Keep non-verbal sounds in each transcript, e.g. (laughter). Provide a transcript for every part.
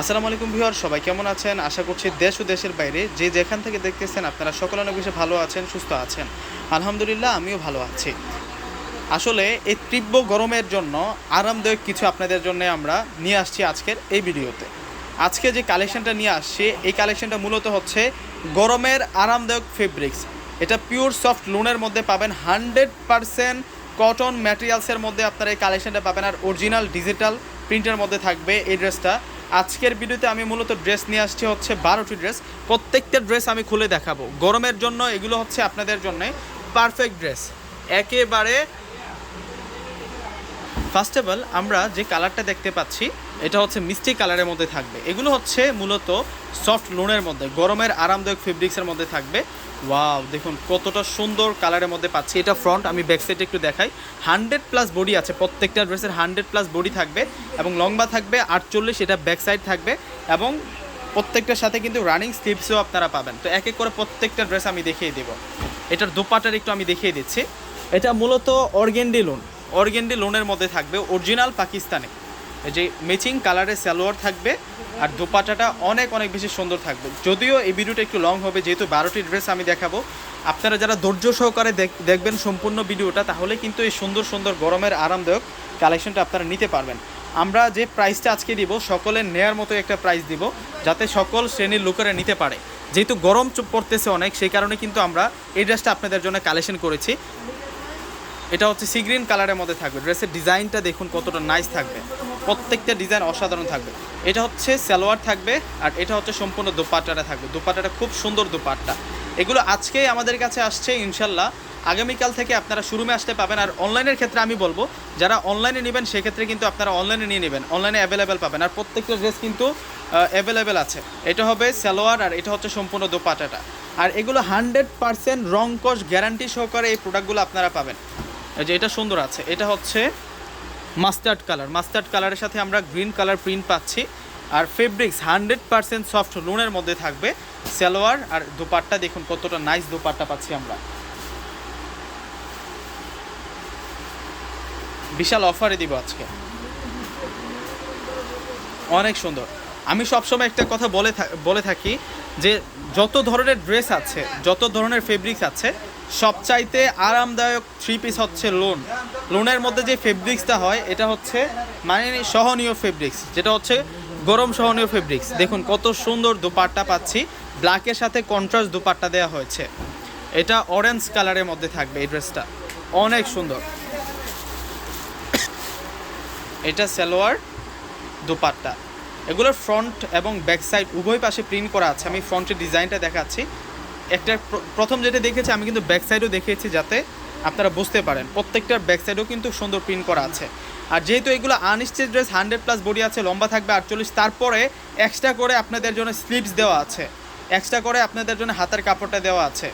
আসসালামু আলাইকুম ভিউয়ার, সবাই কেমন আছেন? আশা করছি দেশ ও দেশের বাইরে যে যেখান থেকে দেখতেছেন আপনারা সকলে অনেক বেশি ভালো আছেন, সুস্থ আছেন। আলহামদুলিল্লাহ, আমিও ভালো আছি। আসলে এই তীব্র গরমের জন্য আরামদায়ক কিছু আপনাদের জন্য আমরা নিয়ে আসছি আজকের এই ভিডিওতে। আজকে যে কালেকশনটা নিয়ে আসছি, এই কালেকশনটা মূলত হচ্ছে গরমের আরামদায়ক ফেব্রিক্স এটা পিওর সফট লোনের মধ্যে পাবেন হান্ড্রেড পারসেন্ট কটন ম্যাটেরিয়ালসের মধ্যে আপনারা এই কালেকশনটা পাবেন। আর অরিজিনাল ডিজিটাল প্রিন্টের মধ্যে থাকবে এই ড্রেসটা আজকের ভিডিওতে আমি মূলত ড্রেস নিয়ে আসছি হচ্ছে বারোটি ড্রেস। প্রত্যেকটা ড্রেস আমি খুলে দেখাবো। গরমের জন্য এগুলো হচ্ছে আপনাদের জন্য পারফেক্ট ড্রেস একেবারে ফার্স্ট অফ অল আমরা যে কালারটা দেখতে পাচ্ছি, এটা হচ্ছে মিষ্টি কালারের মধ্যে থাকবে। এগুলো হচ্ছে মূলত সফট লোনের মধ্যে, গরমের আরামদায়ক ফেব্রিক্সের মধ্যে থাকবে। ওয়াও, দেখুন কতটা সুন্দর কালারের মধ্যে পাচ্ছি। এটা ফ্রন্ট আমি ব্যাক সাইডে একটু দেখাই। হান্ড্রেড প্লাস বডি আছে, প্রত্যেকটা ড্রেসের হান্ড্রেড প্লাস বডি থাকবে এবং লম্বা থাকবে, আটচল্লিশ, এটা ব্যাক সাইড থাকবে এবং প্রত্যেকটার সাথে কিন্তু রানিং স্লিপসও আপনারা পাবেন। তো এক এক করে প্রত্যেকটা ড্রেস আমি দেখিয়ে দেবো। এটার দোপাটার একটু আমি দেখিয়ে দিচ্ছি। এটা মূলত অর্গেন্ডি লোন অর্গেন্ডি লোনের মধ্যে থাকবে অরিজিনাল পাকিস্তানে। যে ম্যাচিং কালারের সালোয়ার থাকবে আর দোপাটাটা অনেক অনেক বেশি সুন্দর থাকবে। যদিও এই ভিডিওটা একটু লং হবে, যেহেতু বারোটি ড্রেস আমি দেখাবো। আপনারা যারা ধৈর্য সহকারে দেখ- দেখবেন সম্পূর্ণ ভিডিওটা, তাহলে কিন্তু এই সুন্দর সুন্দর গরমের আরামদায়ক কালেকশনটা আপনারা নিতে পারবেন। আমরা যে প্রাইসটা আজকে দিব, সকলের নেয়ার মতো একটা প্রাইস দিব, যাতে সকল শ্রেণির লোকেরা নিতে পারে। যেহেতু গরম চুপ পড়তেছে অনেক, সেই কারণে কিন্তু আমরা এই ড্রেসটা আপনাদের জন্য কালেকশন করেছি। এটা হচ্ছে সি গ্রিন কালারের মধ্যে থাকবে। ড্রেসের ডিজাইনটা দেখুন কতটা নাইস থাকবে। প্রত্যেকটা ডিজাইন অসাধারণ থাকবে। এটা হচ্ছে সালোয়ার থাকবে আর এটা হচ্ছে সম্পূর্ণ দোপাট্টাটা থাকবে। দোপাট্টাটা খুব সুন্দর দোপাট্টা। এগুলো আজকেই আমাদের কাছে আসছে ইনশাল্লাহ আগামীকাল থেকে আপনারা শোরুমে আসতে পাবেন। আর অনলাইনের ক্ষেত্রে আমি বলব, যারা অনলাইনে নেবেন, সেক্ষেত্রে কিন্তু আপনারা অনলাইনে নিয়ে নেবেন। অনলাইনে অ্যাভেলেবেল পাবেন। আর প্রত্যেকটা ড্রেস কিন্তু অ্যাভেলেবেল আছে। এটা হবে সালোয়ার আর এটা হচ্ছে সম্পূর্ণ দোপাট্টাটা। আর এগুলো হান্ড্রেড পারসেন্ট রং কস গ্যারান্টি সহকারে এই প্রোডাক্টগুলো আপনারা পাবেন। যে এটা সুন্দর আছে। এটা হচ্ছে মাস্টার্ড কালার মাস্টার্ড কালারের সাথে আমরা গ্রিন কালার প্রিন্ট পাচ্ছি। আর ফেব্রিক্স হান্ড্রেড পারসেন্ট সফট লোনের মধ্যে থাকবে সালোয়ার। আর দুপাট্টা দেখুন কতটা নাইস দুপাট্টা পাচ্ছি আমরা। বিশাল অফারে দিব আজকে। অনেক সুন্দর। আমি সবসময় একটা কথা বলে বলে থাকি যে যত ধরনের ড্রেস আছে, যত ধরনের ফেব্রিক্স আছে, সবচাইতে আরামদায়ক থ্রি পিস হচ্ছে লোন লোনের মধ্যে যে ফেব্রিক্সটা হয়, এটা হচ্ছে মানে সহনীয় ফেব্রিক্স যেটা হচ্ছে গরম সহনীয় ফেব্রিক্স দেখুন কত সুন্দর দুপাট্টা পাচ্ছি ব্ল্যাকের সাথে কন্ট্রাস্ট দুপাট্টা দেওয়া হয়েছে। এটা অরেঞ্জ কালারের মধ্যে থাকবে এই ড্রেসটা অনেক সুন্দর। (coughs) এটা সালোয়ার দুপাট্টা। এগুলোর ফ্রন্ট এবং ব্যাক সাইড উভয় পাশে প্রিন্ট করা আছে। আমি ফ্রন্টের ডিজাইনটা দেখাচ্ছি। একটা প্র- প্রথম যেটা দেখেছি, আমি কিন্তু ব্যাক সাইডও দেখিয়েছি যাতে আপনারা বুঝতে পারেন। প্রত্যেকটার ব্যাক সাইডেও কিন্তু সুন্দর প্রিন্ট করা আছে। আর যেহেতু এগুলো unstitch dress hundred plus body আছে, লম্বা থাকবে আটচল্লিশ, তারপরে এক্সট্রা করে আপনাদের জন্য স্লিভস দেওয়া আছে। এক্সট্রা করে আপনাদের জন্য হাতের কাপড়টা দেওয়া আছে।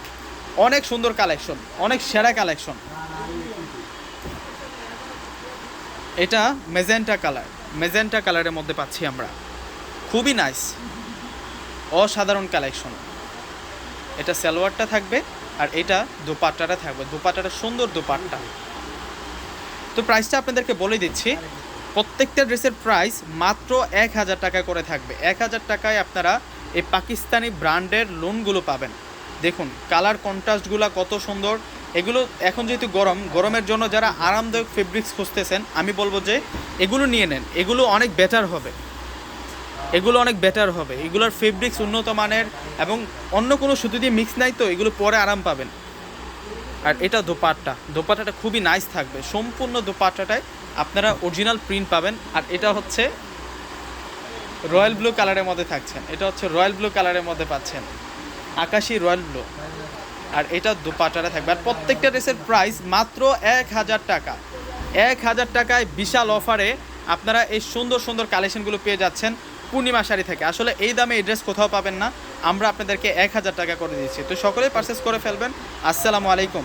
অনেক সুন্দর কালেকশন অনেক সেরা কালেকশন এটা মেজেন্টা কালার মেজেন্টা কালারের মধ্যে পাচ্ছি আমরা। খুবই নাইস। অসাধারণ কালেকশন। এটা সালোয়ারটা থাকবে আর এটা দোপাট্টাটা থাকবে। দোপাট্টাটা সুন্দর দোপাট্টা। তো প্রাইসটা আপনাদেরকে বলে দিচ্ছি, প্রত্যেকটা ড্রেসের প্রাইস মাত্র এক হাজার টাকা করে থাকবে। এক হাজার টাকায় আপনারা এই পাকিস্তানি ব্র্যান্ডের লোনগুলো পাবেন। দেখুন কালার কন্ট্রাস্টগুলো কত সুন্দর। এগুলো এখন যেহেতু গরম, গরমের জন্য যারা আরামদায়ক ফেব্রিক্স খুঁজতেছেন, আমি বলব যে এগুলো নিয়ে নেন। এগুলো অনেক বেটার হবে। এগুলো অনেক বেটার হবে। এগুলোর ফেব্রিক্স উন্নত মানের এবং অন্য কোনো সুতো দিয়ে মিক্স নাই তো, এগুলো পরে আরাম পাবেন। আর এটা দোপাট্টা। দোপাট্টাটা খুবই নাইস থাকবে। সম্পূর্ণ দোপাট্টাটায় আপনারা অরিজিনাল প্রিন্ট পাবেন। আর এটা হচ্ছে রয়্যাল ব্লু কালারের মধ্যে থাকছেন এটা হচ্ছে রয়্যাল ব্লু কালারের মধ্যে পাচ্ছেন। আকাশি রয়্যাল ব্লু আর এটা দোপাট্টাটা থাকবে। আর প্রত্যেকটা ড্রেসের প্রাইস মাত্র এক হাজার টাকা। এক হাজার টাকায় বিশাল অফারে আপনারা এই সুন্দর সুন্দর কালেকশনগুলো পেয়ে যাচ্ছেন। পূর্ণিমা শাড়ি থেকে। আসলে এই দামে এই ড্রেস কোথাও পাবেন না। আমরা আপনাদেরকে এক হাজার টাকা করে দিচ্ছি তো সকলেই পারচেস করে ফেলবেন। আসসালামু আলাইকুম।